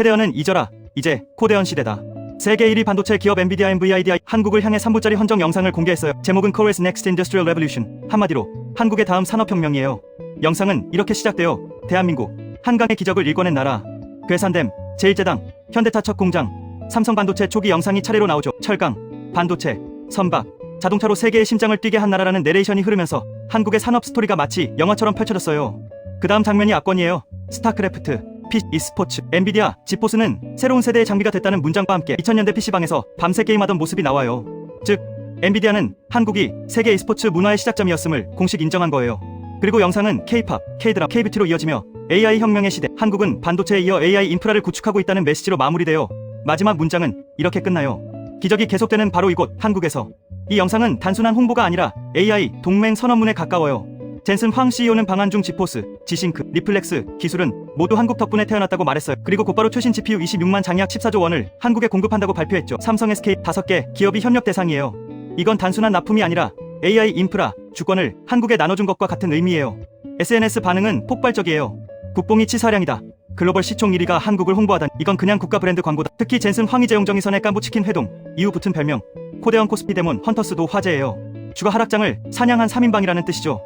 캐대언은 잊어라. 이제 코대언 시대다. 세계 1위 반도체 기업 엔비디아 NVIDIA 한국을 향해 3부짜리 헌정 영상을 공개했어요. 제목은 Korea's Next Industrial Revolution. 한마디로 한국의 다음 산업혁명이에요. 영상은 이렇게 시작돼요. 대한민국 한강의 기적을 일궈낸 나라. 괴산댐, 제1제당, 현대차 첫 공장, 삼성 반도체 초기 영상이 차례로 나오죠. 철강, 반도체, 선박, 자동차로 세계의 심장을 뛰게 한 나라라는 내레이션이 흐르면서 한국의 산업 스토리가 마치 영화처럼 펼쳐졌어요. 그 다음 장면이 압권이에요. 스타크래프트, 피, e스포츠, 엔비디아, 지포스는 새로운 세대의 장비가 됐다는 문장과 함께 2000년대 PC방에서 밤새 게임하던 모습이 나와요. 즉, 엔비디아는 한국이 세계 e스포츠 문화의 시작점이었음을 공식 인정한 거예요. 그리고 영상은 K-팝, K-드라, K-뷰티로 이어지며 AI 혁명의 시대, 한국은 반도체에 이어 AI 인프라를 구축하고 있다는 메시지로 마무리되어 마지막 문장은 이렇게 끝나요. 기적이 계속되는 바로 이곳 한국에서 이 영상은 단순한 홍보가 아니라 AI 동맹 선언문에 가까워요. 젠슨 황 CEO는 방한 중 지포스, 지싱크, 리플렉스 기술은 모두 한국 덕분에 태어났다고 말했어요. 그리고 곧바로 최신 GPU 26만 장약 14조 원을 한국에 공급한다고 발표했죠. 삼성 SK 5개 기업이 협력 대상이에요. 이건 단순한 납품이 아니라 AI 인프라 주권을 한국에 나눠준 것과 같은 의미예요. SNS 반응은 폭발적이에요. 국뽕이 치사량이다. 글로벌 시총 1위가 한국을 홍보하다니 이건 그냥 국가 브랜드 광고다. 특히 젠슨 황희재 영정이선의 깐부치킨 회동 이후 붙은 별명 코데언 코스피 데몬 헌터스도 화제예요. 주가 하락장을 사냥한 3인방이라는 뜻이죠.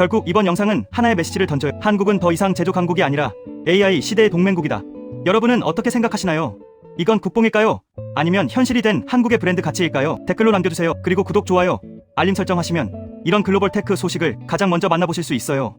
결국 이번 영상은 하나의 메시지를 던져요. 한국은 더 이상 제조 강국이 아니라 AI 시대의 동맹국이다. 여러분은 어떻게 생각하시나요? 이건 국뽕일까요? 아니면 현실이 된 한국의 브랜드 가치일까요? 댓글로 남겨주세요. 그리고 구독, 좋아요, 알림 설정하시면 이런 글로벌 테크 소식을 가장 먼저 만나보실 수 있어요.